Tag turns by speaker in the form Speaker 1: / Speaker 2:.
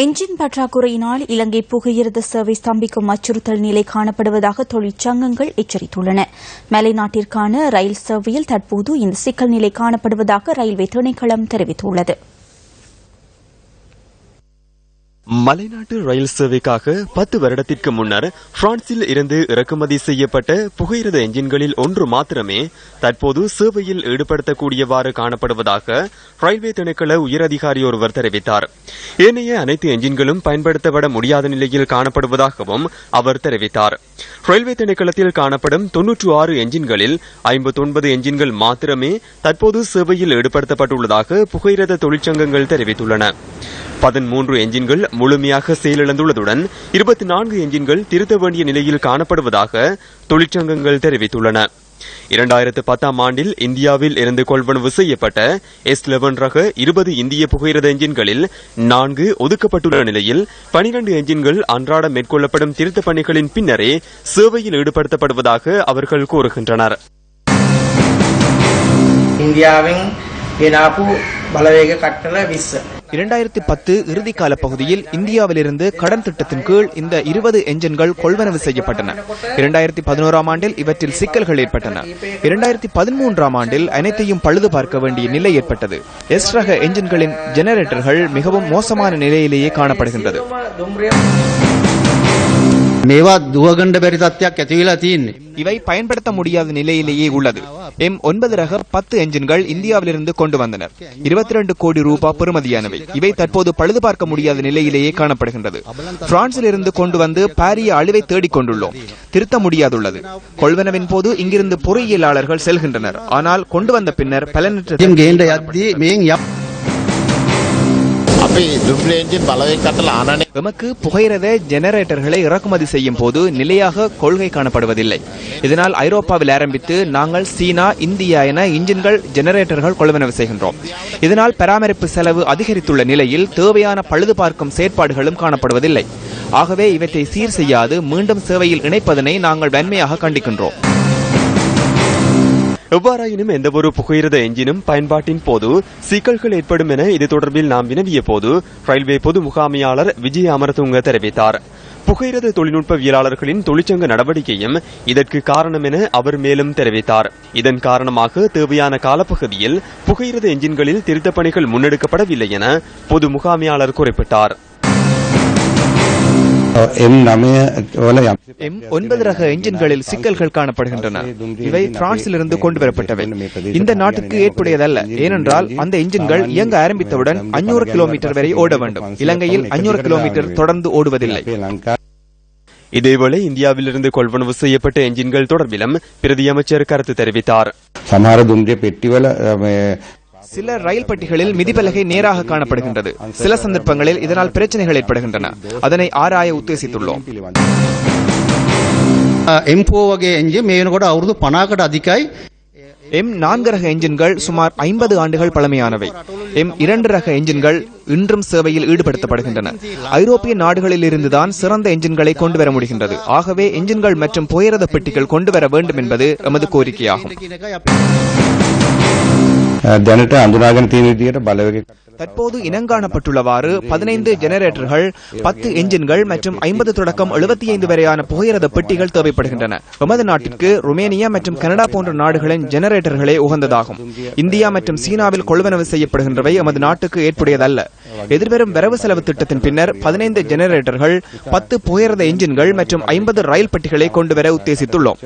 Speaker 1: Engine பற்றாக்குறையினால் இலங்கை புகையிரத சேவை ஸ்தம்பிக்கும் அச்சுறுத்தல் நிலை காணப்படுவதாக தொழிற்சங்கங்கள் எச்சரித்துள்ளன. மலைநாட்டிற்கான ரயில் சேவையில் தற்போது இந்த சிக்கல் நிலை காணப்படுவதாக ரயில்வே திணைக்களம் தெரிவித்துள்ளது.
Speaker 2: மலைநாட்டு ரயில் சேவைக்காக பத்து வருடத்திற்கு முன்னர் பிரான்சில் இருந்து இறக்குமதி செய்யப்பட்ட புகையிரத என்ஜின்களில் ஒன்று மாத்திரமே தற்போது சேவையில் ஈடுபடுத்தக்கூடியவாறு காணப்படுவதாக ரயில்வே திணைக்கள உயரதிகாரி ஒருவர் தெரிவித்தார். ஏனைய அனைத்து என்ஜின்களும் பயன்படுத்தப்பட முடியாத நிலையில் காணப்படுவதாகவும் அவர் தெரிவித்தார். ரயில்வே திணைக்களத்தில் காணப்படும் தொன்னூற்று ஆறு என்ஜின்களில் ஐம்பத்தொன்பது என்ஜின்கள் மாத்திரமே தற்போது சேவையில் ஈடுபடுத்தப்பட்டுள்ளதாக புகையிரத தொழிற்சங்கங்கள் தெரிவித்துள்ளன. பதிமூன்று என்ஜின்கள் முழுமையாக செயலிழந்துள்ளதுடன் இருபத்தி நான்கு என்ஜின்கள் திருத்த வேண்டிய நிலையில் காணப்படுவதாக தொழிற்சங்கங்கள் தெரிவித்துள்ளன. இரண்டாயிரத்து பத்தாம் ஆண்டில் இந்தியாவில் இருந்து கொள்வனவு செய்யப்பட்ட எஸ் லெவன் ரக இருபது இந்திய புகையிரத என்ஜின்களில் நான்கு ஒதுக்கப்பட்டுள்ள நிலையில் பனிரண்டு என்ஜின்கள் அன்றாடம் மேற்கொள்ளப்படும் திருத்தப் பணிகளின் பின்னரே சேவையில் ஈடுபடுத்தப்படுவதாக அவர்கள் கூறுகின்றனர்
Speaker 3: ඉන්දියාවෙන් ගෙනාපු බලවේග කට්ටල විස්ස.
Speaker 4: இரண்டாயிரத்தி பத்து இறுதிக்கால பகுதியில் இந்தியாவிலிருந்து கடன் திட்டத்தின் கீழ் இந்த இருபது என்ஜின்கள் கொள்வனவு செய்யப்பட்டன. இரண்டாயிரத்தி பதினோராம் ஆண்டில் இவற்றில் சிக்கல்கள் ஏற்பட்டன. இரண்டாயிரத்தி பதிமூன்றாம் ஆண்டில் அனைத்தையும் பழுது பார்க்க வேண்டிய நிலை ஏற்பட்டது. எஸ் ரக என்ஜின்களின் ஜெனரேட்டர்கள் மிகவும் மோசமான நிலையிலேயே காணப்படுகின்றது.
Speaker 5: මේවා දුවගණ්ඩ බැරි තත්ත්වයක් ඇතිවෙලා තියන්නේ.
Speaker 4: இவை பயன்படுத்த முடியாத நிலையிலேயே உள்ளது எம் ஒன்பது ரக பத்து என்ஜின்கள் இந்தியாவிலிருந்து கொண்டு வந்தனர் இருபத்தி இரண்டு கோடி ரூபாய் பெறுமதியானவை இவை தற்போது பழுது பார்க்க முடியாத நிலையிலேயே காணப்படுகின்றது பிரான்சில் இருந்து கொண்டு வந்து பாரிய அழிவை தேடிக் கொண்டுள்ளோம் திருத்த முடியாதுள்ளது கொள்வனவின் போது இங்கிருந்து பொறியியலாளர்கள் செல்கின்றனர் ஆனால் கொண்டு வந்த பின்னர் பலனற்ற எமக்கு புகையிரத ஜெனரேட்டர்களை இறக்குமதி செய்யும் போது நிலையாக கொள்கை காணப்படுவதில்லை. இதனால் ஐரோப்பாவில் ஆரம்பித்து நாங்கள் சீனா இந்தியா என இன்ஜின்கள் ஜெனரேட்டர்கள் கொள்வனவு செய்கின்றோம். இதனால் பராமரிப்பு செலவு அதிகரித்துள்ள நிலையில் தேவையான பழுது பார்க்கும் செயற்பாடுகளும் காணப்படுவதில்லை. ஆகவே இவற்றை சீர் செய்யாது மீண்டும் சேவையில் இணைப்பதனை நாங்கள் வன்மையாக கண்டிக்கின்றோம்.
Speaker 2: எவ்வாறாயினும் எந்தவொரு புகையிரத என்ஜினும் பயன்பாட்டின் போது சிக்கல்கள் ஏற்படும் என இது தொடர்பில் நாம் வினவிய போது ரயில்வே பொது முகாமையாளர் விஜய் அமரதுங்க தெரிவித்தார். புகையிரத தொழில்நுட்பவியலாளர்களின் தொழிற்சங்க நடவடிக்கையும் இதற்கு காரணம் என அவர் மேலும் தெரிவித்தார். இதன் காரணமாக தேவையான காலப்பகுதியில் புகையிரத என்ஜின்களில் திருத்தப் பணிகள் முன்னெடுக்கப்படவில்லை என பொது முகாமையாளர் குறிப்பிட்டார்.
Speaker 4: எம் ஒன்பது ரக என்ஜின்களில் சிக்கல்கள் காணப்படுகின்றன. இவை பிரான்சிலிருந்து கொண்டு வரப்பட்டவை. இந்த நாட்டுக்கு ஏற்புடையதல்ல. ஏனென்றால் அந்த என்ஜின்கள் இயங்க ஆரம்பித்தவுடன் அஞ்சூறு கிலோமீட்டர் வரை ஓட வேண்டும். இலங்கையில் அஞ்சூறு கிலோமீட்டர் தொடர்ந்து ஓடுவதில்லை.
Speaker 2: இதேவேளை இந்தியாவிலிருந்து கொள்வனவு செய்யப்பட்ட என்ஜின்கள் தொடர்பிலும் பிரதியமைச்சர் கருத்து தெரிவித்தார்.
Speaker 4: சில ரயில் பட்டிகளில் மிதிப்பலகை நேராக காணப்படுகின்றது. சில சந்தர்ப்பங்களில் இதனால் பிரச்சனைகள் ஏற்படுகின்றன. அதனை ஆராய உத்தேசித்துள்ளோம்.
Speaker 5: எம் வகை எஞ்சின் மேலும் கூட அவரது பனாகட அதிகாய்.
Speaker 4: எம் நான்கு ரக எஞ்சின்கள் சுமார் ஐம்பது ஆண்டுகள் பழமையானவை. எம் இரண்டு ரக எஞ்சின்கள் இன்றும் சேவையில் ஈடுபடுத்தப்படுகின்றன. ஐரோப்பிய நாடுகளில் இருந்துதான் சிறந்த எஞ்சின்களை கொண்டு வர முடிகின்றது. ஆகவே எஞ்சின்கள் மற்றும் புயரத பெட்டிகள் கொண்டு வர வேண்டும் என்பது எமது கோரிக்கையாகும்.
Speaker 5: දැනට අඳුනාගෙන තියෙන විදිහට බලවේග
Speaker 4: தற்போது இனங்காணப்பட்டுள்ளவாறு பதினைந்து ஜெனரேட்டர்கள் பத்து என்ஜின்கள் மற்றும் ஐம்பது தொடக்கம் எழுபத்தி ஐந்து வரையான புகையிரத பெட்டிகள் தேவைப்படுகின்றன எமது நாட்டிற்கு ருமேனியா மற்றும் கனடா போன்ற நாடுகளின் ஜெனரேட்டர்களே உகந்ததாகும் இந்தியா மற்றும் சீனாவில் கொள்வனவு செய்யப்படுகின்றவை எமது நாட்டுக்கு ஏற்புடையதல்ல எதிர்வரும் வரவு செலவு திட்டத்தின் பின்னர் பதினைந்து ஜெனரேட்டர்கள் பத்து புகையிரத என்ஜின்கள் மற்றும் ஐம்பது ரயில் பெட்டிகளை கொண்டுவர உத்தேசித்துள்ளோம்